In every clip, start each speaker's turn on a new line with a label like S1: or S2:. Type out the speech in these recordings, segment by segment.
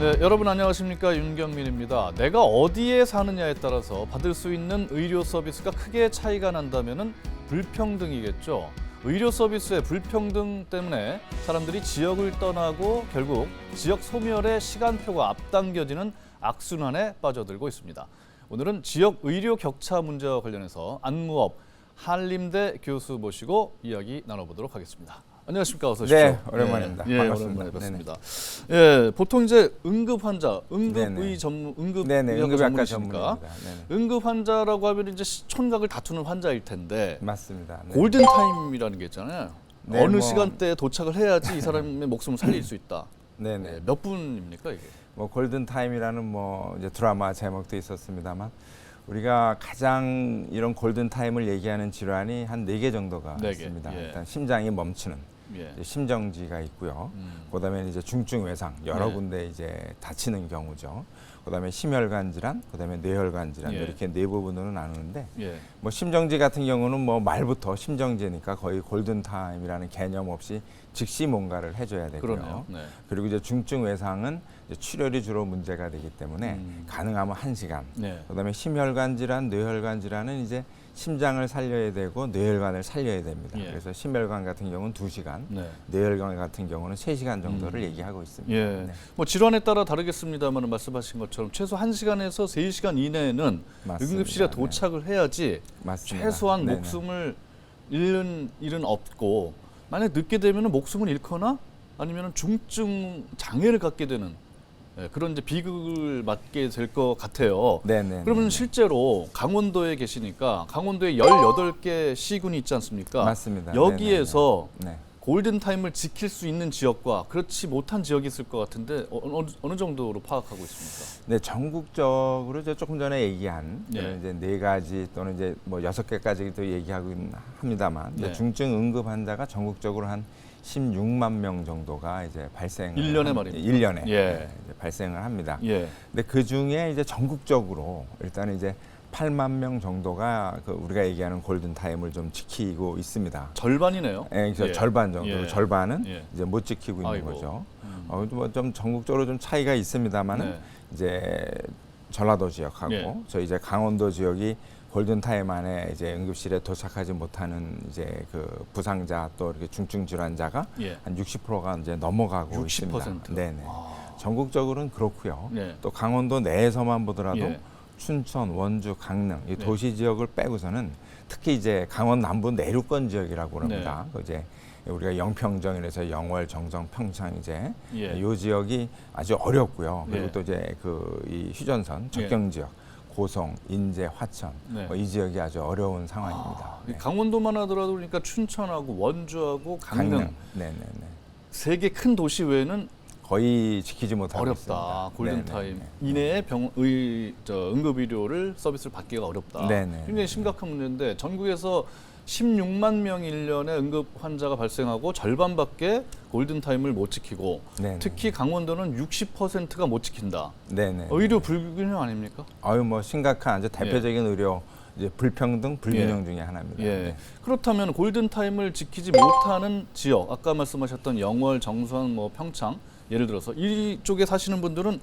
S1: 네, 여러분 안녕하십니까 윤경민입니다. 내가 어디에 사느냐에 따라서 받을 수 있는 의료 서비스가 크게 차이가 난다면은 불평등이겠죠. 의료 서비스의 불평등 때문에 사람들이 지역을 떠나고 결국 지역 소멸의 시간표가 앞당겨지는 악순환에 빠져들고 있습니다. 오늘은 지역 의료 격차 문제와 관련해서 안무업 한림대 교수 모시고 이야기 나눠보도록 하겠습니다. 안녕하십니까 어서 오십시오.
S2: 네, 오랜만입니다.
S1: 예, 예,
S2: 반갑습니다.
S1: 오랜만에 뵙습니다. 예, 보통 이제 응급 환자, 응급의
S2: 네네.
S1: 전문, 응급
S2: 네네,
S1: 의학과
S2: 응급의학과
S1: 전문이시니까
S2: 전문입니다. 네네.
S1: 응급 환자라고 하면 이제 촌각을 다투는 환자일 텐데
S2: 맞습니다. 네.
S1: 골든 타임이라는 게 있잖아요.
S2: 네,
S1: 어느
S2: 뭐-
S1: 시간대에 도착을 해야지 이 사람의 목숨을 살릴 수 있다.
S2: 네네.
S1: 네, 몇 분입니까 이게?
S2: 뭐 골든 타임이라는 뭐 이제 드라마 제목도 있었습니다만 우리가 가장 이런 골든 타임을 얘기하는 질환이 한 네 개 정도가
S1: 네 개,
S2: 있습니다.
S1: 예.
S2: 일단 심장이 멈추는
S1: 예.
S2: 심정지가 있고요.
S1: 음.
S2: 그다음에 이제 중증 외상 여러
S1: 네.
S2: 군데 이제 다치는 경우죠. 그다음에 심혈관 질환, 그다음에 뇌혈관 질환
S1: 예.
S2: 이렇게 네 부분으로 나누는데
S1: 예.
S2: 뭐 심정지 같은 경우는 뭐 말부터 심정지니까 거의 골든 타임이라는 개념 없이 즉시 뭔가를 해줘야 되고요.
S1: 그러네요. 네.
S2: 그리고 이제 중증 외상은 이제 출혈이 주로 문제가 되기 때문에
S1: 음.
S2: 가능하면 한 시간.
S1: 네.
S2: 그다음에 심혈관 질환, 뇌혈관 질환은 이제 심장을 살려야 되고 뇌혈관을 살려야 됩니다.
S1: 예.
S2: 그래서 심혈관 같은 경우는 두 시간,
S1: 네.
S2: 뇌혈관 같은 경우는 세 시간 정도를
S1: 음.
S2: 얘기하고 있습니다.
S1: 예.
S2: 네.
S1: 뭐 질환에 따라 다르겠습니다만 말씀하신 것처럼 최소 1시간에서 3시간 이내에는. 응급실에
S2: 네.
S1: 도착을 해야지
S2: 맞습니다.
S1: 최소한. 목숨을 잃는 일은 없고 만약 늦게 되면 목숨을 잃거나 아니면 중증 장애를 갖게 되는 예, 그런 이제 비극을 맞게 될 것 같아요.
S2: 네네.
S1: 그러면 실제로 강원도에 계시니까 강원도에 18개 시군이 있지 않습니까?
S2: 맞습니다.
S1: 여기에서
S2: 네네네. 네.
S1: 골든 타임을 지킬 수 있는 지역과 그렇지 못한 지역이 있을 것 같은데 어, 어느, 어느 정도로 파악하고 있습니까?
S2: 네, 전국적으로 이제 조금 전에 얘기한
S1: 예.
S2: 저는 이제 네 가지 또는 이제 뭐 여섯 개까지도 얘기하고 합니다만
S1: 네.
S2: 중증 응급 환자가 전국적으로 한 16만 명 정도가 이제 발생
S1: 일 년에 말입니까?
S2: 1년에
S1: 예.
S2: 발생을 합니다.
S1: 예.
S2: 근데 그 중에 이제 전국적으로 일단 이제 8만 명 정도가 그 우리가 얘기하는 골든 타임을 좀 지키고 있습니다.
S1: 절반이네요.
S2: 예, 그래서
S1: 예.
S2: 절반 정도,
S1: 예.
S2: 절반은
S1: 예.
S2: 이제 못 지키고 있는
S1: 아이고.
S2: 거죠.
S1: 음.
S2: 어, 뭐좀 전국적으로 좀 차이가 있습니다만은
S1: 네.
S2: 이제 전라도 지역하고
S1: 예.
S2: 저희 이제 강원도 지역이 골든 타임 안에 이제 응급실에 도착하지 못하는 이제 그 부상자 또 이렇게 중증 질환자가
S1: 예.
S2: 한 60%가 이제 넘어가고
S1: 60%.
S2: 있습니다. 네네.
S1: 아.
S2: 전국적으로는 그렇고요.
S1: 네.
S2: 또 강원도 내에서만 보더라도
S1: 예.
S2: 춘천, 원주, 강릉 이
S1: 네.
S2: 도시 지역을 빼고서는 특히 이제 강원 남부 내륙권 지역이라고 합니다.
S1: 네.
S2: 그 이제 우리가 영평정이라서 영월, 정정, 평창 이제
S1: 예.
S2: 이 지역이 아주 어렵고요. 그리고
S1: 네.
S2: 또 이제 그 이 휴전선 접경 지역, 고성, 인제, 화천
S1: 네.
S2: 뭐 이 지역이 아주 어려운 상황입니다.
S1: 아,
S2: 네.
S1: 강원도만 하더라도 그러니까 춘천하고 원주하고 강릉,
S2: 강릉, 네네네.
S1: 세개 큰 도시 외에는
S2: 거의 지키지 못하고
S1: 어렵다.
S2: 있습니다.
S1: 골든
S2: 네네.
S1: 타임 이내에 병의 저 응급 의료를 서비스를 받기가 어렵다.
S2: 네네.
S1: 굉장히 심각한 문제인데 전국에서 16만 명 1년에 응급 환자가 발생하고 절반밖에 골든 타임을 못 지키고
S2: 네네.
S1: 특히 강원도는 60%가 못 지킨다.
S2: 네네.
S1: 의료 불균형 아닙니까?
S2: 아유 뭐 심각한 아주 대표적인 의료 이제 불평등 불균형 중에 하나입니다.
S1: 예.
S2: 네.
S1: 그렇다면 골든 타임을 지키지 못하는 지역, 아까 말씀하셨던 영월, 정선, 뭐 평창 예를 들어서 이쪽에 사시는 분들은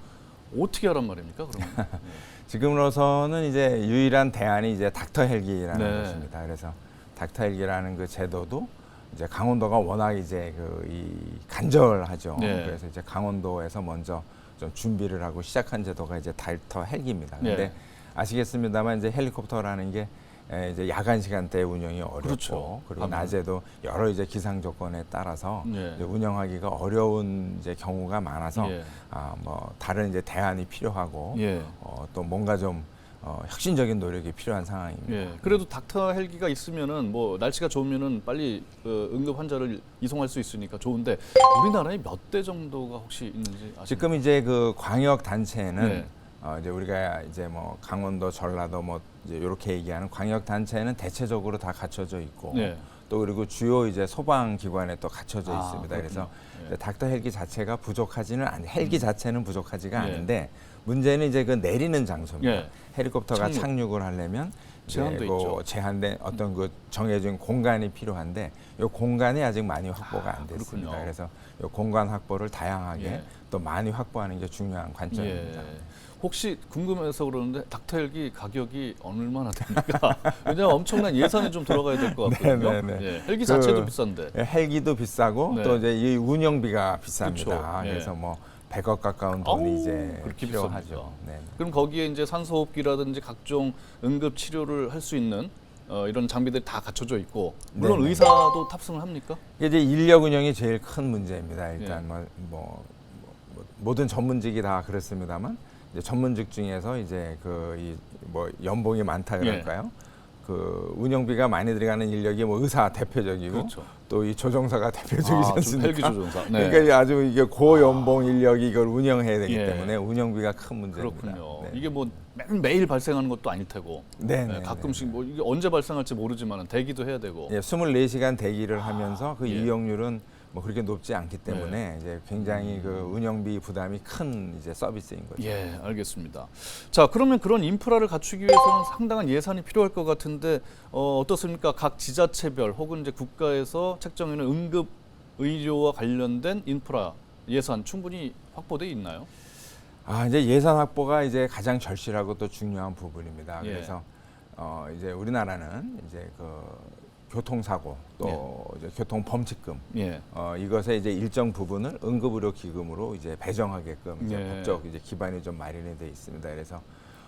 S1: 어떻게 하란 말입니까? 그러면
S2: 지금으로서는 이제 유일한 대안이 이제 닥터 헬기라는
S1: 네.
S2: 것입니다. 그래서 닥터 헬기라는 그 제도도 이제 강원도가 워낙 이제 그 이 간절하죠.
S1: 네.
S2: 그래서 이제 강원도에서 먼저 좀 준비를 하고 시작한 제도가 이제 닥터 헬기입니다.
S1: 네.
S2: 근데 아시겠습니다만 이제 헬리콥터라는 게 에, 이제 야간 시간대 운영이 어렵고
S1: 그렇죠.
S2: 그리고
S1: 아무래도.
S2: 낮에도 여러 이제 기상 조건에 따라서
S1: 네.
S2: 이제 운영하기가 어려운 이제 경우가 많아서
S1: 예.
S2: 아뭐 다른 이제 대안이 필요하고
S1: 예.
S2: 어, 또 뭔가 좀 어, 혁신적인 노력이 필요한 상황입니다.
S1: 예. 그래도 닥터 헬기가 있으면은 뭐 날씨가 좋으면은 빨리 그 응급 환자를 이송할 수 있으니까 좋은데 우리나라에 몇 대 정도가 혹시 있는지 아십니까?
S2: 지금 이제 그 광역 단체는
S1: 네.
S2: 어, 이제 우리가 이제 뭐 강원도, 전라도 뭐 이제 이렇게 얘기하는 광역 단체는 대체적으로 다 갖춰져 있고
S1: 네.
S2: 또 그리고 주요 이제 소방 기관에 또 갖춰져
S1: 아,
S2: 있습니다. 그래서
S1: 그렇군요.
S2: 이제 닥터 헬기 자체가 부족하지는 않, 헬기 자체는 부족하지가
S1: 예.
S2: 않은데 문제는 이제 그 내리는 장소입니다.
S1: 예.
S2: 헬리콥터가
S1: 착륙.
S2: 착륙. 을 하려면
S1: 제한도
S2: 네, 그
S1: 있죠.
S2: 제한된 어떤 그 정해진 공간이 필요한데 이 공간이 아직 많이 확보가
S1: 아,
S2: 안 됐습니다.
S1: 그렇군요.
S2: 그래서 이 공간 확보를 다양하게
S1: 예.
S2: 또 많이 확보하는 게 중요한 관점입니다.
S1: 예. 혹시 궁금해서 그러는데 닥터 헬기 가격이 얼마나 됩니까? 왜냐하면 엄청난 예산이 좀 들어가야 될 것 같거든요.
S2: 네, 네, 네.
S1: 예, 헬기
S2: 그-
S1: 자체도 비싼데.
S2: 예, 헬기도 비싸고
S1: 네.
S2: 또 이제 이 운영비가 비쌉니다.
S1: 그쵸. 예.
S2: 그래서 뭐 100억 가까운 돈이 이제
S1: 그렇게
S2: 필요하죠. 네.
S1: 그럼 거기에 이제 산소호흡기라든지 각종 응급 치료를 할 수 있는 어, 이런 장비들이 다 갖춰져 있고 물론
S2: 네, 네.
S1: 의사도 탑승을 합니까?
S2: 이게 이제 인력 운영이 제일 큰 문제입니다. 일단
S1: 예.
S2: 뭐, 뭐, 뭐 모든 전문직이 다 그렇습니다만 이제 전문직 중에서 이제 그 이 뭐 연봉이 많다 그럴까요? 그 운영비가 많이 들어가는 인력이 뭐 의사 대표적이고
S1: 그렇죠.
S2: 또이 조종사가 대표적이지
S1: 아, 조-
S2: 않습니까?
S1: 헬기 조종사. 네.
S2: 그러니까 아주 이게 고연봉 인력이 이걸 운영해야 되기
S1: 예.
S2: 때문에 운영비가 큰 문제입니다.
S1: 그렇군요.
S2: 네.
S1: 이게 뭐 매- 매일 발생하는 것도 아닐 테고
S2: 네,
S1: 네,
S2: 네,
S1: 가끔씩 뭐 이게 언제 발생할지 모르지만 대기도 해야 되고
S2: 예, 24시간 대기를 하면서 그
S1: 예.
S2: 이용률은 뭐 그렇게 높지 않기 때문에 이제 굉장히 그 운영비 부담이 큰 이제 서비스인 거죠.
S1: 예, 알겠습니다. 자, 그러면 그런 인프라를 갖추기 위해서는 상당한 예산이 필요할 것 같은데 어, 어떻습니까? 각 지자체별 혹은 이제 국가에서 책정해놓은 응급 의료와 관련된 인프라 예산 충분히 확보돼 있나요?
S2: 아 이제 예산 확보가 이제 가장 절실하고 또 중요한 부분입니다.
S1: 예.
S2: 그래서 어 이제 우리나라는 이제 그 교통사고 또 이제 교통 범칙금
S1: 예,
S2: 어 이것에 이제 일정 부분을 응급의료 기금으로 이제 배정하게끔 이제
S1: 예.
S2: 법적 이제 기반이 좀 마련이 돼 있습니다. 그래서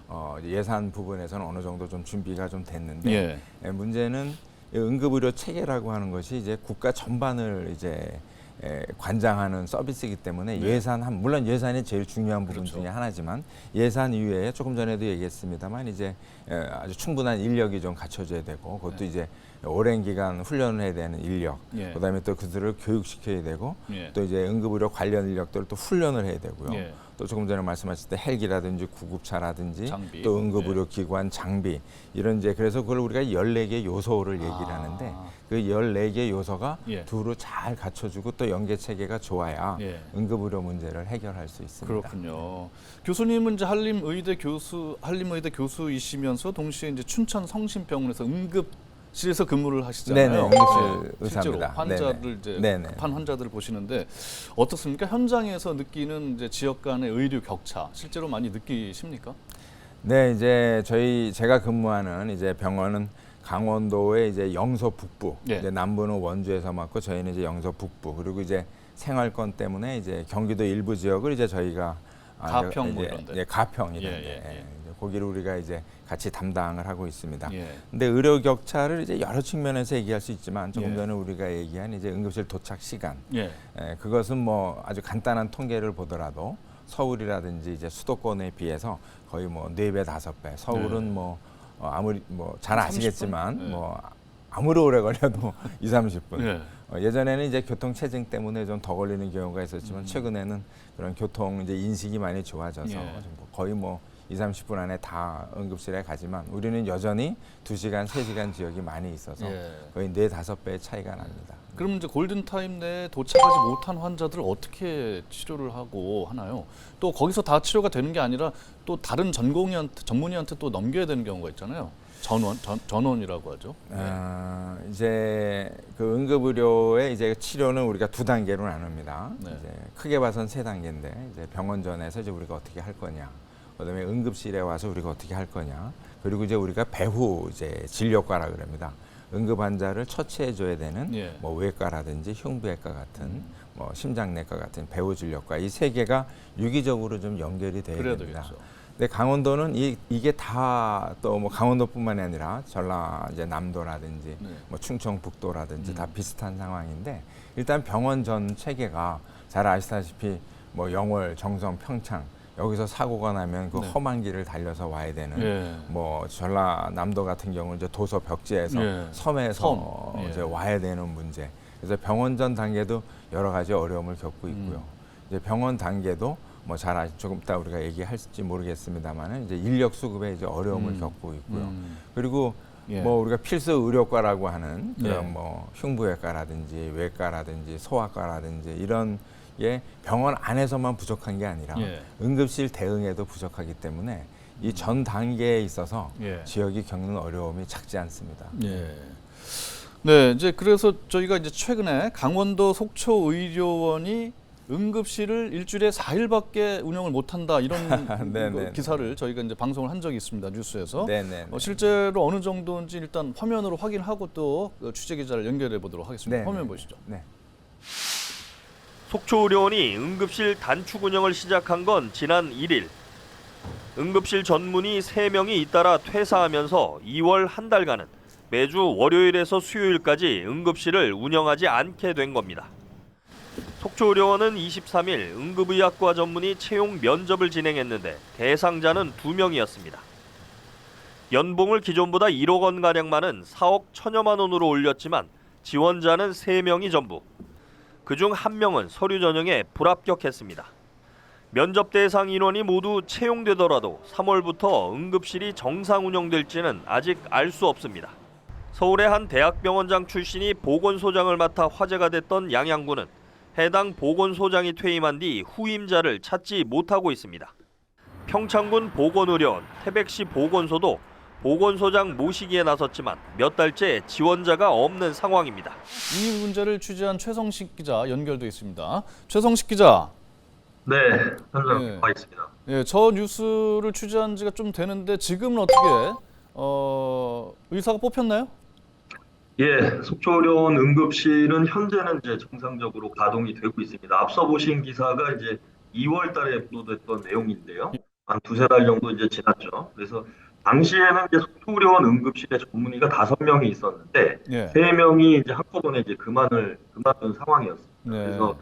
S2: 어 이제 예산 부분에서는 어느 정도 좀 준비가 좀 됐는데
S1: 예,
S2: 예, 문제는 이 응급의료 체계라고 하는 것이 이제 국가 전반을 이제 에, 관장하는 서비스이기 때문에
S1: 네.
S2: 예산 한 물론 예산이 제일 중요한 부분
S1: 그렇죠.
S2: 중에 하나지만 예산 이외에 조금 전에도 얘기했습니다만 이제 에, 아주 충분한 인력이 좀 갖춰져야 되고 그것도
S1: 네.
S2: 이제 오랜 기간 훈련을 해야 되는 인력
S1: 예.
S2: 그다음에 또 그들을 교육시켜야 되고
S1: 예.
S2: 또 이제 응급의료 관련 인력들을 또 훈련을 해야 되고요.
S1: 예.
S2: 또 조금 전에 말씀하실 때 헬기라든지 구급차라든지
S1: 장비.
S2: 또 응급의료 기관 장비 이런 이제 그래서 그걸 우리가 14개 요소를 얘기를
S1: 아.
S2: 하는데 그 14개 요소가
S1: 예.
S2: 두루 잘 갖춰주고 또 연계 체계가 좋아야
S1: 예.
S2: 응급의료 문제를 해결할 수 있습니다.
S1: 그렇군요. 교수님은 이제 한림의대 교수, 한림의대 교수이시면서 동시에 이제 춘천 성심병원에서 응급 실에서 근무를 하시잖아요.
S2: 네네, 응급실
S1: 네, 실제로
S2: 의사입니다.
S1: 환자들
S2: 네네.
S1: 이제
S2: 네네.
S1: 급한 환자들을 보시는데 어떻습니까? 현장에서 느끼는 이제 지역 간의 의료 격차 실제로 많이 느끼십니까?
S2: 네, 이제 저희 제가 근무하는 이제 병원은 강원도의 이제 영서 북부,
S1: 예.
S2: 이제 남부는 원주에서 맡고 저희는 이제 영서 북부 그리고 이제 생활권 때문에 이제 경기도 일부 지역을 이제 저희가 아,
S1: 가평 뭐 이런 데.
S2: 예, 가평 이런
S1: 예,
S2: 데
S1: 예, 예.
S2: 예, 거기를 우리가 이제 같이 담당을 하고 있습니다.
S1: 예.
S2: 근데 의료 격차를 이제 여러 측면에서 얘기할 수 있지만 조금
S1: 예.
S2: 전에 우리가 얘기한 이제 응급실 도착 시간
S1: 예.
S2: 예, 그것은 뭐 아주 간단한 통계를 보더라도 서울이라든지 이제 수도권에 비해서 거의 뭐 네 배 다섯 배. 서울은
S1: 네.
S2: 뭐 어, 아무리 뭐잘
S1: 30분?
S2: 아시겠지만
S1: 네.
S2: 뭐 아무리 오래 걸려도 2, 30분.
S1: 예.
S2: 어, 예전에는 이제 교통 체증 때문에 좀 더 걸리는 경우가 있었지만
S1: 음.
S2: 최근에는 그런 교통 이제 인식이 많이 좋아져서
S1: 예.
S2: 뭐 거의 뭐 2, 30분 안에 다 응급실에 가지만 우리는 여전히 2시간, 3시간 지역이 많이 있어서
S1: 예.
S2: 거의 네 다섯 배의 차이가 납니다.
S1: 그럼 이제 골든 타임 내에 도착하지 못한 환자들을 어떻게 치료를 하고 하나요? 또 거기서 다 치료가 되는 게 아니라 또 다른 전공의한테 전문의한테 또 넘겨야 되는 경우가 있잖아요. 전원 전, 전원이라고 하죠.
S2: 어, 이제 그 응급의료의 이제 치료는 우리가 두 단계로 나눕니다.
S1: 네.
S2: 이제 크게 봐선 세 단계인데 이제 병원 전에서 이제 우리가 어떻게 할 거냐, 그다음에 응급실에 와서 우리가 어떻게 할 거냐, 그리고 이제 우리가 배후 이제 진료과라 그럽니다. 응급 환자를 처치해 줘야 되는
S1: 예.
S2: 뭐 외과라든지 흉부외과 같은
S1: 음.
S2: 뭐 심장내과 같은 배후 진료과 이 세 개가 유기적으로 좀 연결이
S1: 돼야
S2: 됩니다.
S1: 되겠죠.
S2: 근데 강원도는 이, 이게 다 또 뭐 강원도뿐만이 아니라 전라 이제 남도라든지
S1: 네.
S2: 뭐 충청북도라든지
S1: 음.
S2: 다 비슷한 상황인데 일단 병원 전 체계가 잘 아시다시피 뭐 영월, 정성, 평창 여기서 사고가 나면 그
S1: 네.
S2: 험한 길을 달려서 와야 되는
S1: 예.
S2: 뭐 전라 남도 같은 경우는 이제 도서 벽지에서
S1: 예.
S2: 섬에서
S1: 섬. 예.
S2: 이제 와야 되는 문제. 그래서 병원 전 단계도 여러 가지 어려움을 겪고 있고요.
S1: 음.
S2: 이제 병원 단계도 뭐잘 아시 조금 이따 우리가 얘기할지 모르겠습니다만은 이제 인력 수급에 이제 어려움을
S1: 음.
S2: 겪고 있고요.
S1: 음.
S2: 그리고
S1: 예.
S2: 뭐 우리가 필수 의료과라고 하는 그런
S1: 예.
S2: 뭐 흉부외과라든지 외과라든지 소아과라든지 이런 게 병원 안에서만 부족한 게 아니라
S1: 예.
S2: 응급실 대응에도 부족하기 때문에 이 전 단계에 있어서
S1: 예.
S2: 지역이 겪는 어려움이 작지 않습니다.
S1: 예. 네, 이제 그래서 저희가 이제 최근에 강원도 속초 의료원이 응급실을 일주일에 4일밖에 운영을 못한다 이런
S2: 네,
S1: 그
S2: 네,
S1: 기사를 저희가 이제 방송을 한 적이 있습니다 뉴스에서.
S2: 네네.
S1: 어, 실제로 어느 정도인지 일단 화면으로 확인하고 또그 취재 기자를 연결해 보도록 하겠습니다.
S2: 네,
S1: 화면
S2: 네.
S1: 보시죠.
S2: 네.
S3: 속초의료원이 응급실 단축 운영을 시작한 건 지난 1일. 응급실 전문의 3명이 잇따라 퇴사하면서 2월 한 달간은 매주 월요일에서 수요일까지 응급실을 운영하지 않게 된 겁니다. 속초의료원은 23일 응급의학과 전문의 채용 면접을 진행했는데 대상자는 2명이었습니다. 연봉을 기존보다 1억 원 가량 많은 4억 천여만 원으로 올렸지만 지원자는 3명이 전부. 그중 한 명은 서류 전형에 불합격했습니다. 면접 대상 인원이 모두 채용되더라도 3월부터 응급실이 정상 운영될지는 아직 알 수 없습니다. 서울의 한 대학병원장 출신이 보건소장을 맡아 화제가 됐던 양양군은 해당 보건소장이 퇴임한 뒤 후임자를 찾지 못하고 있습니다. 평창군 보건의료원, 태백시 보건소도 보건소장 모시기에 나섰지만 몇 달째 지원자가 없는 상황입니다.
S1: 이 문제를 취재한 최성식 기자 연결돼 있습니다. 최성식 기자,
S4: 네, 현장
S1: 네.
S4: 와 있습니다.
S1: 예, 저 뉴스를 취재한 지가 좀 되는데 지금은 어떻게 어, 의사가 뽑혔나요?
S4: 예, 속초의료원 응급실은 현재는 이제 정상적으로 가동이 되고 있습니다. 앞서 보신 기사가 이제 2월 달에 업로드됐던 내용인데요. 한 두세 달 정도 이제 지났죠. 그래서 당시에는 이제 속초의료원 응급실에 전문의가 다섯 명이 있었는데
S1: 예.
S4: 세 명이 이제 한꺼번에 이제 그만을 그만둔 상황이었습니다.
S1: 네.
S4: 그래서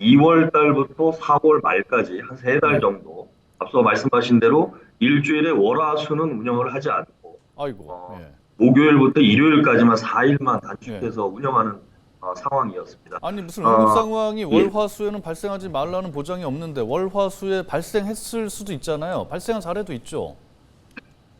S4: 2월 달부터 4월 말까지 한 세 달 정도 앞서 말씀하신 대로 일주일에 월화수는 운영을 하지 않고
S1: 아이고.
S4: 어.
S1: 예.
S4: 목요일부터 일요일까지만 4일만 단축해서
S1: 네.
S4: 운영하는 어, 상황이었습니다.
S1: 아니 무슨
S4: 어,
S1: 응급 상황이
S4: 예.
S1: 월화수에는 발생하지 말라는 보장이 없는데 월화수에 발생했을 수도 있잖아요. 발생한 사례도 있죠.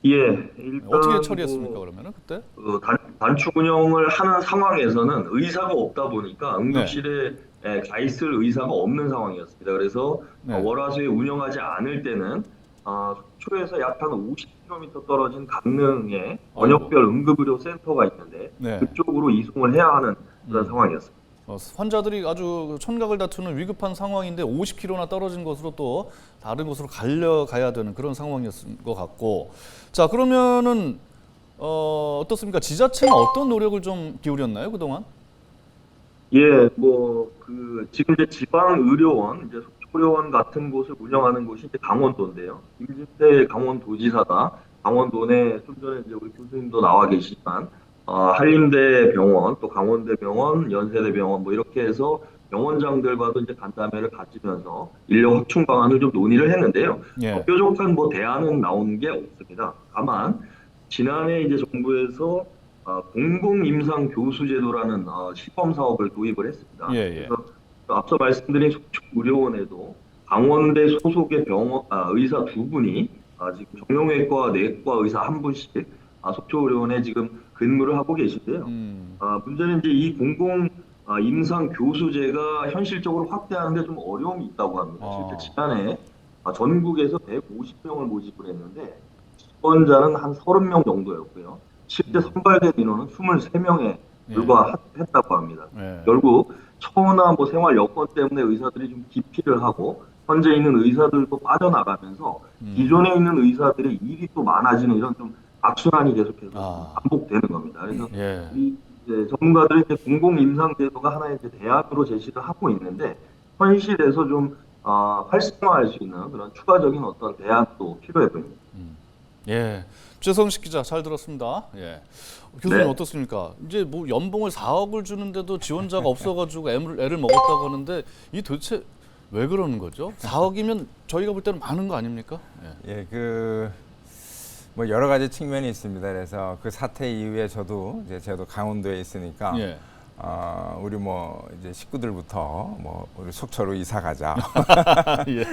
S4: 예,
S1: 어떻게 처리했습니까
S4: 뭐,
S1: 그러면은 그때?
S4: 어, 단, 단축 운영을 하는 상황에서는 의사가 없다 보니까 응급실에 에, 가 있을 의사가 없는 상황이었습니다. 그래서
S1: 네.
S4: 어, 월화수에 운영하지 않을 때는 어, 속초에서 약 한 50km 떨어진 강릉에 원역별 응급의료 센터가 있는데
S1: 네.
S4: 그쪽으로 이송을 해야 하는 그런
S1: 음.
S4: 상황이었습니다.
S1: 어, 환자들이 아주 천각을 다투는 위급한 상황인데 50km나 떨어진 곳으로 또 다른 곳으로 갈려가야 되는 그런 상황이었을 것 같고 자 그러면은 어, 어떻습니까? 지자체는 어떤 노력을 좀 기울였나요 그동안?
S4: 예, 뭐 그 지금 이제 지방 의료원 이제 속초의료원 같은 곳을 운영하는 곳이 이제 강원도인데요. 김진태 강원도지사가 강원도 내좀 전에 이제 우리 교수님도 나와 계시지만 어, 한림대 병원 또 강원대 병원, 연세대 병원 뭐 이렇게 해서 병원장들과도 이제 간담회를 가지면서 인력 확충 방안을 좀 논의를 했는데요.
S1: 예.
S4: 어, 뾰족한 뭐 대안은 나온 게 없습니다. 다만 지난해 이제 정부에서 어, 공공임상 교수제도라는 어, 시범 사업을 도입을 했습니다.
S1: 예, 예.
S4: 그래서 앞서 말씀드린 속초 의료원에도 강원대 소속의 병원 아, 의사 두 분이 아, 지금 정형외과, 내과 의사 한 분씩 아, 속초 의료원에 지금 근무를 하고 계신데요.
S1: 음,
S4: 아, 문제는 이제 이 공공 아, 임상 교수제가 현실적으로 확대하는 데 좀 어려움이 있다고 합니다.
S1: 아.
S4: 실제 지난해 아, 전국에서 150명을 모집을 했는데 지원자는 한 30명 정도였고요. 실제 선발된 인원은 23명에
S1: 예.
S4: 불과했다고 합니다.
S1: 예.
S4: 결국 처우나 뭐 생활 여건 때문에 의사들이 좀 기피를 하고 현재 있는 의사들도 빠져나가면서
S1: 음.
S4: 기존에 있는 의사들의 일이 또 많아지는 이런 좀 악순환이 계속해서
S1: 아.
S4: 반복되는 겁니다. 그래서
S1: 예.
S4: 이 이제 전문가들이 이제 공공 임상 제도가 하나의 이제 대안으로 제시를 하고 있는데 현실에서 좀 어, 활성화할 수 있는 그런 추가적인 어떤 대안도 필요해 보입니다.
S1: 예. 최성식 기자 잘 들었습니다. 예. 교수님
S4: 네.
S1: 어떻습니까? 이제 뭐 연봉을 4억을 주는데도 지원자가 없어가지고 애를, 애를 먹었다고 하는데 이 도대체 왜 그러는 거죠? 4억이면 저희가 볼 때는 많은 거 아닙니까? 예.
S2: 예, 그, 뭐 여러 가지 측면이 있습니다. 그래서 그 사태 이후에 저도 이제 저도 강원도에 있으니까
S1: 예.
S2: 어, 우리 뭐 이제 식구들부터 뭐 우리 속초로 이사 가자.
S1: 예.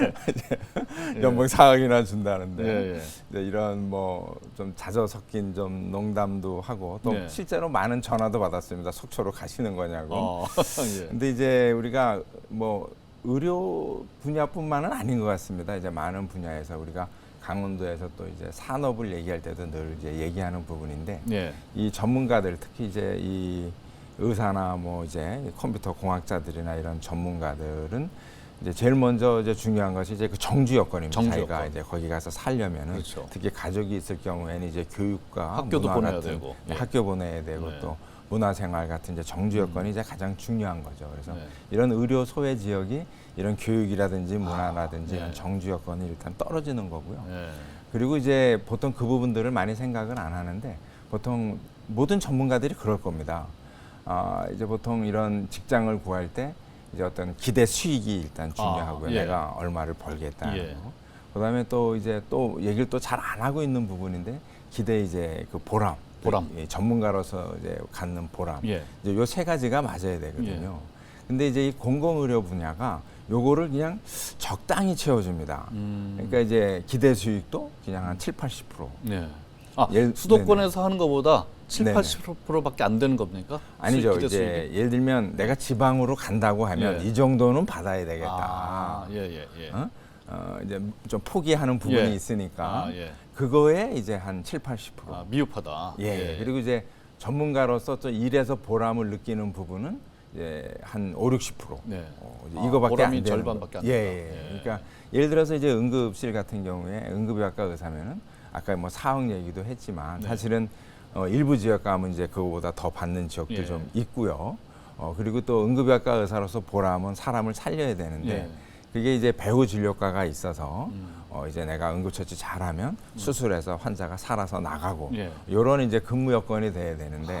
S2: 연봉 4억이나 준다는데
S1: 예, 예.
S2: 이제 이런 뭐 좀 자저 섞인 좀 농담도 하고 또
S1: 네.
S2: 실제로 많은 전화도 받았습니다. 속초로 가시는 거냐고.
S1: 어, 예.
S2: 근데 이제 우리가 뭐 의료 분야뿐만은 아닌 것 같습니다. 이제 많은 분야에서 우리가 강원도에서 또 이제 산업을 얘기할 때도 늘 이제 얘기하는 부분인데
S1: 예.
S2: 이 전문가들 특히 이제 이 의사나 뭐 이제 이 컴퓨터 공학자들이나 이런 전문가들은 이제 제일 먼저 이제 중요한 것이 이제 그 정주 여건입니다.
S1: 정주
S2: 자기가
S1: 여건.
S2: 이제 거기 가서 살려면은
S1: 그렇죠.
S2: 특히 가족이 있을 경우에는 이제 교육과
S1: 학교도 보내야
S2: 같은
S1: 되고.
S2: 네,
S1: 예.
S2: 학교 보내야 되고
S1: 네.
S2: 또 문화생활 같은 이제 정주 여건이 이제 가장 중요한 거죠. 그래서
S1: 네.
S2: 이런 의료 소외 지역이 이런 교육이라든지 문화라든지
S1: 네.
S2: 이런 정주 여건이 일단 떨어지는 거고요.
S1: 예.
S2: 그리고 이제 보통 그 부분들을 많이 생각은 안 하는데 보통 모든 전문가들이 그럴 겁니다. 아, 이제 보통 이런 직장을 구할 때 이제 어떤 기대 수익이 일단 중요하고요.
S1: 아, 예.
S2: 내가 얼마를 벌겠다는
S1: 예.
S2: 거. 그다음에 또 이제 또 얘기를 또 잘 안 하고 있는 부분인데 기대 이제 그 보람.
S1: 보람.
S2: 이 전문가로서 이제 갖는 보람.
S1: 예.
S2: 이제 요 세 가지가 맞아야 되거든요. 근데 이제 이 공공의료 분야가 요거를 그냥 적당히 채워줍니다.
S1: 음.
S2: 그러니까 이제 기대 수익도 그냥 한 7, 80%.
S1: 네. 아,
S2: 예를-
S1: 수도권에서 하는 것보다 7,
S2: 네네.
S1: 80%밖에 안 되는 겁니까?
S2: 아니죠. 이제
S1: 수익이?
S2: 예를 들면 내가 지방으로 간다고 하면
S1: 예.
S2: 이 정도는 받아야
S1: 아,
S2: 되겠다.
S1: 예, 예, 예.
S2: 어? 어, 이제 좀 포기하는 부분이
S1: 예.
S2: 있으니까
S1: 아, 예.
S2: 그거에 이제 한 7, 80%.
S1: 아, 미흡하다.
S2: 예. 그리고 이제 전문가로서 또 일에서 보람을 느끼는 부분은 이제 한 5, 60%.
S1: 네.
S2: 어, 이제
S1: 아,
S2: 이거밖에
S1: 보람이
S2: 안 되는
S1: 절반밖에
S2: 거.
S1: 안
S2: 예,
S1: 된다.
S2: 예.
S1: 예.
S2: 그러니까 예를 들어서 이제 응급실 같은 경우에 응급의학과 의사면은 아까 뭐 4억 얘기도 했지만
S1: 네.
S2: 사실은 어, 일부 지역 가면 이제 그거보다 더 받는 지역도
S1: 예.
S2: 좀 있고요. 어, 그리고 또 응급의학과 의사로서 보람은 사람을 살려야 되는데
S1: 예.
S2: 그게 이제 배후 진료과가 있어서
S1: 음.
S2: 어, 이제 내가 응급처치 잘하면 수술해서 환자가 살아서 나가고
S1: 예.
S2: 요런 이제 근무 여건이 돼야 되는데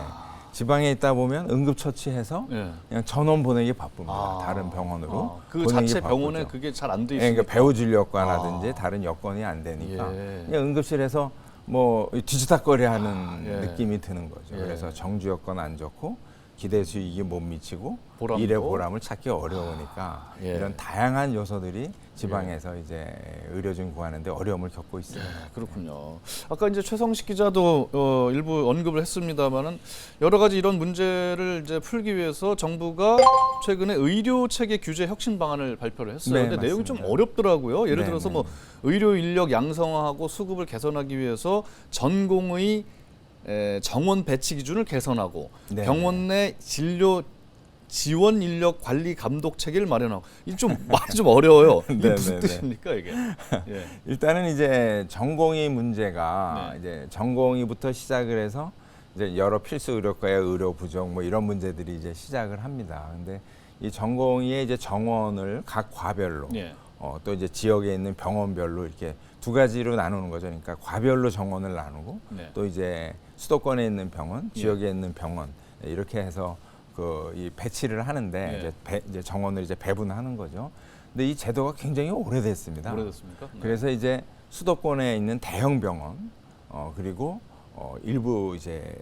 S2: 지방에 있다 보면 응급처치해서
S1: 예.
S2: 그냥 전원 보내기 바쁩니다.
S1: 아.
S2: 다른 병원으로.
S1: 아, 그
S2: 보내기
S1: 자체 병원에
S2: 바쁘죠.
S1: 그게 잘 안 돼
S2: 예,
S1: 있으니까.
S2: 그러니까 배우 진료과라든지
S1: 아.
S2: 다른 여건이 안 되니까
S1: 예.
S2: 그냥 응급실에서 뭐 뒤지닥거리하는
S1: 예.
S2: 느낌이 드는 거죠.
S1: 예.
S2: 그래서 정주 여건 안 좋고 기대 수익이 못 미치고
S1: 보람도.
S2: 일의 보람을 찾기 어려우니까
S1: 예.
S2: 이런 다양한 요소들이 지방에서 이제 의료진 구하는데 어려움을 겪고 있습니다.
S1: 그렇군요. 아까 이제 최성식 기자도 어, 일부 언급을 했습니다만은 여러 가지 이런 문제를 이제 풀기 위해서 정부가 최근에 의료 체계 규제 혁신 방안을 발표를 했어요.
S2: 네,
S1: 근데 내용이 좀
S2: 맞습니다.
S1: 어렵더라고요. 예를
S2: 네,
S1: 들어서
S2: 네,
S1: 뭐 의료 인력 양성화하고 수급을 개선하기 위해서 전공의 에, 정원 배치 기준을 개선하고
S2: 네,
S1: 병원 내 진료 지원 인력 관리 감독 체계를 마련하고 이게 좀 말이 좀 어려워요. 이게
S2: 네,
S1: 무슨
S2: 네, 네.
S1: 뜻입니까 이게? 예.
S2: 일단은 이제 전공의 문제가
S1: 네.
S2: 이제 전공의부터 시작을 해서 이제 여러 필수 의료과의 의료 부족 뭐 이런 문제들이 이제 시작을 합니다. 근데 이 전공의의 이제 정원을 각 과별로
S1: 예.
S2: 어, 또 이제 지역에 있는 병원별로 이렇게 두 가지로 나누는 거죠. 그러니까 과별로 정원을 나누고
S1: 네.
S2: 또 이제 수도권에 있는 병원,
S1: 예.
S2: 지역에 있는 병원 이렇게 해서 그 이 배치를 하는데
S1: 예.
S2: 이제, 배, 이제 정원을 이제 배분하는 거죠. 근데 이 제도가 굉장히 오래됐습니다.
S1: 오래됐습니까? 네.
S2: 그래서 이제 수도권에 있는 대형 병원 어 그리고 어 일부 이제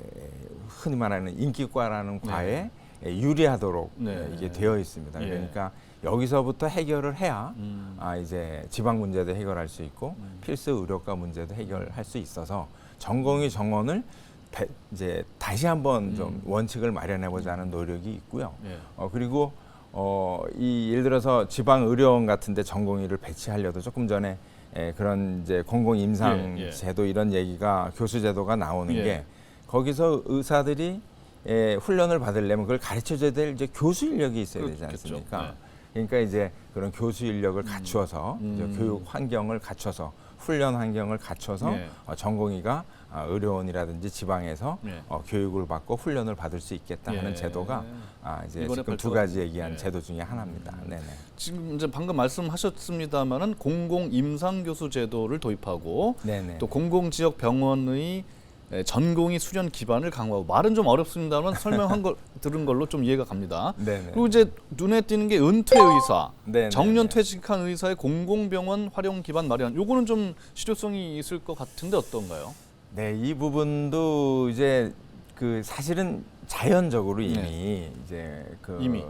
S2: 흔히 말하는 인기과라는
S1: 네.
S2: 과에 유리하도록
S1: 네.
S2: 이게 되어 있습니다.
S1: 예.
S2: 그러니까 여기서부터 해결을 해야
S1: 음.
S2: 아 이제 지방 문제도 해결할 수 있고
S1: 음.
S2: 필수 의료과 문제도 해결할 수 있어서 전공의 정원을 배- 이제 다시 한번 좀
S1: 음.
S2: 원칙을 마련해 보자는 노력이 있고요.
S1: 예.
S2: 어 그리고 어 이 예를 들어서 지방 의료원 같은데 전공의를 배치하려도 조금 전에 에, 그런 이제 공공 임상
S1: 예, 예.
S2: 제도 이런 얘기가 교수 제도가 나오는
S1: 예.
S2: 게 거기서 의사들이 에, 훈련을 받으려면 그걸 가르쳐줘야 될 이제 교수 인력이 있어야 되지. 않습니까?
S1: 네.
S2: 그러니까 이제 그런 교수 인력을 갖추어서 이제
S1: 음.
S2: 교육 환경을 갖춰서 훈련 환경을 갖춰서
S1: 예.
S2: 어, 전공의가 아, 의료원이라든지 지방에서
S1: 예.
S2: 어, 교육을 받고 훈련을 받을 수 있겠다 하는
S1: 예.
S2: 제도가 아, 이제
S1: 이번에
S2: 지금 두
S1: 발표가-
S2: 가지 얘기한
S1: 예.
S2: 제도 중에 하나입니다. 네네.
S1: 지금 이제 방금 말씀하셨습니다만은 공공 임상 교수 제도를 도입하고
S2: 네네.
S1: 또 공공 지역 병원의 에, 전공의 수련 기반을 강화하고 말은 좀 어렵습니다만 설명한 걸 들은 걸로 좀 이해가 갑니다.
S2: 네네.
S1: 그리고 이제 눈에 띄는 게 은퇴 의사,
S2: 네네.
S1: 정년 퇴직한 의사의 공공병원 활용 기반 마련. 요거는 좀 실효성이 있을 것 같은데 어떤가요?
S2: 네, 이 부분도 이제 그 사실은 자연적으로 이미 이제 그
S1: 네. 이미.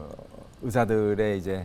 S2: 의사들의 이제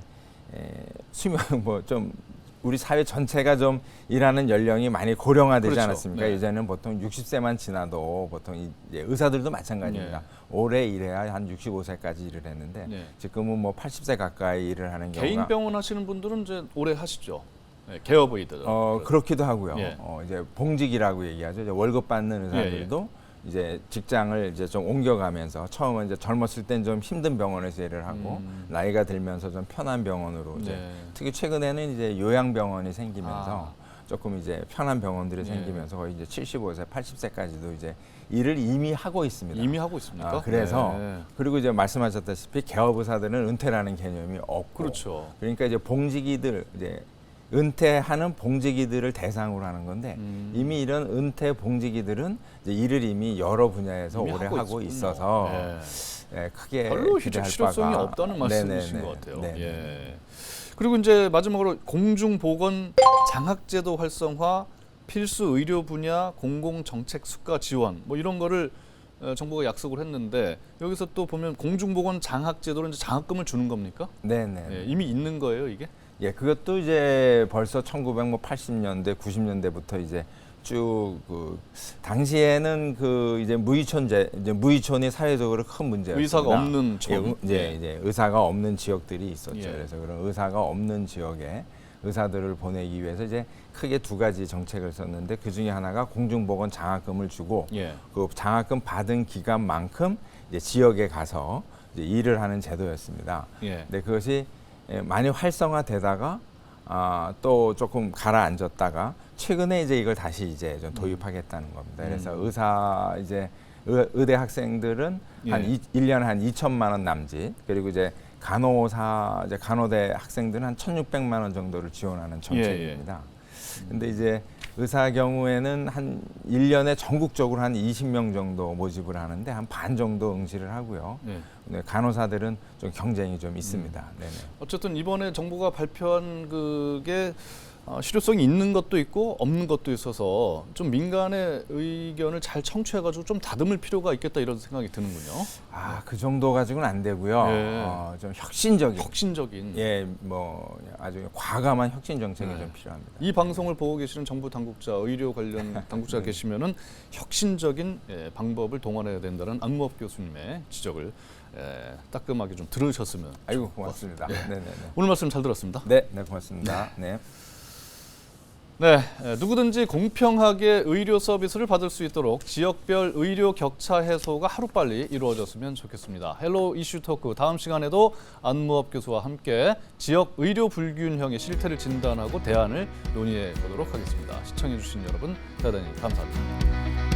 S2: 에, 수명 뭐좀 우리 사회 전체가 좀 일하는 연령이 많이 고령화되지
S1: 그렇죠.
S2: 않았습니까?
S1: 네.
S2: 이제는 보통 60세만 지나도 보통 이제 의사들도 마찬가지입니다.
S1: 네.
S2: 오래 일해야 한 65세까지 일을 했는데
S1: 네.
S2: 지금은 뭐 80세 가까이 일을 하는 경우가
S1: 개인 병원 하시는 분들은 이제 오래 하시죠. 네, 개업 의들.
S2: 어 그렇기도 하고요.
S1: 예.
S2: 어, 이제 봉직이라고 얘기하죠. 이제 월급 받는 의사들도 이제 직장을 이제 좀 옮겨가면서 처음은 이제 젊었을 땐 좀 힘든 병원에서 일을 하고
S1: 음.
S2: 나이가 들면서 좀 편한 병원으로 이제
S1: 네.
S2: 특히 최근에는 이제 요양병원이 생기면서
S1: 아.
S2: 조금 이제 편한 병원들이
S1: 예.
S2: 생기면서 거의 이제 75세, 80세까지도 이제 일을 이미 하고 있습니다.
S1: 이미 하고 있습니까?
S2: 아, 그래서
S1: 네.
S2: 그리고 이제 말씀하셨다시피 개업 의사들은 은퇴라는 개념이 없고
S1: 그렇죠.
S2: 그러니까 이제 봉직이들 이제 은퇴하는 봉직이들을 대상으로 하는 건데
S1: 음.
S2: 이미 이런 은퇴 봉직이들은 이제 일을 이미 여러 분야에서
S1: 이미
S2: 오래
S1: 하고
S2: 하고. 있어서
S1: 네.
S2: 예, 크게
S1: 별로 실효성이 없다는 말씀이신
S2: 네네네.
S1: 것 같아요.
S2: 네네.
S1: 예. 그리고 이제 마지막으로 공중보건 장학제도 활성화, 필수 의료 분야 공공 정책 수가 지원 뭐 이런 거를 어, 정부가 약속을 했는데 여기서 또 보면 공중보건 장학제도로 이제 장학금을 주는 겁니까?
S2: 네네.
S1: 예, 이미 있는 거예요 이게?
S2: 예, 그것도 이제 벌써 1980년대, 90년대부터 이제 쭉 그 당시에는 그 이제 무의촌제 이제 무의촌이 사회적으로 큰 문제였습니다.
S1: 의사가 없는 촌.
S2: 예, 의- 이제
S1: 예.
S2: 이제 의사가 없는 지역들이 있었죠.
S1: 예.
S2: 그래서 그런 의사가 없는 지역에 의사들을 보내기 위해서 이제 크게 두 가지 정책을 썼는데 그 중에 하나가 공중보건 장학금을 주고
S1: 예.
S2: 그 장학금 받은 기간만큼 이제 지역에 가서 이제 일을 하는 제도였습니다.
S1: 예.
S2: 근데 그것이 예, 많이 활성화되다가 아, 또 조금 가라앉았다가 최근에 이제 이걸 다시 이제 좀 도입하겠다는 겁니다. 그래서
S1: 음.
S2: 의사 이제 의, 의대 학생들은 한
S1: 예.
S2: 이, 1년에 한 2천만 원 남짓 그리고 이제 간호사 이제 간호대 학생들은 한 1,600만 원 정도를 지원하는 정책입니다. 근데 이제 의사 경우에는 한 1년에 전국적으로 한 20명 정도 모집을 하는데 한 반 정도 응시를 하고요.
S1: 예.
S2: 네, 간호사들은 좀 경쟁이 좀 있습니다. 네네.
S1: 어쨌든 이번에 정부가 발표한 그게 어, 실효성이 있는 것도 있고 없는 것도 있어서 좀 민간의 의견을 잘 청취해가지고 좀 다듬을 필요가 있겠다 이런 생각이 드는군요.
S2: 아, 그 정도 가지고는 안 되고요.
S1: 예.
S2: 어, 좀 혁신적인,
S1: 혁신적인
S2: 예, 뭐 아주 과감한 혁신 정책이
S1: 네.
S2: 좀 필요합니다.
S1: 이 방송을 보고 계시는 정부 당국자, 의료 관련 당국자
S2: 네.
S1: 계시면은 혁신적인 예, 방법을 동원해야 된다는 안무업 교수님의 지적을 예, 따끔하게 좀 들으셨으면.
S2: 아이고 고맙습니다. 네, 네, 네.
S1: 오늘 말씀 잘 들었습니다.
S2: 네, 네, 고맙습니다. 네.
S1: 네, 에, 누구든지 공평하게 의료 서비스를 받을 수 있도록 지역별 의료 격차 해소가 하루빨리 이루어졌으면 좋겠습니다. 헬로 이슈 토크 다음 시간에도 안무업 교수와 함께 지역 의료 불균형의 실태를 진단하고 대안을 논의해 보도록 하겠습니다. 시청해 주신 여러분 대단히 감사합니다.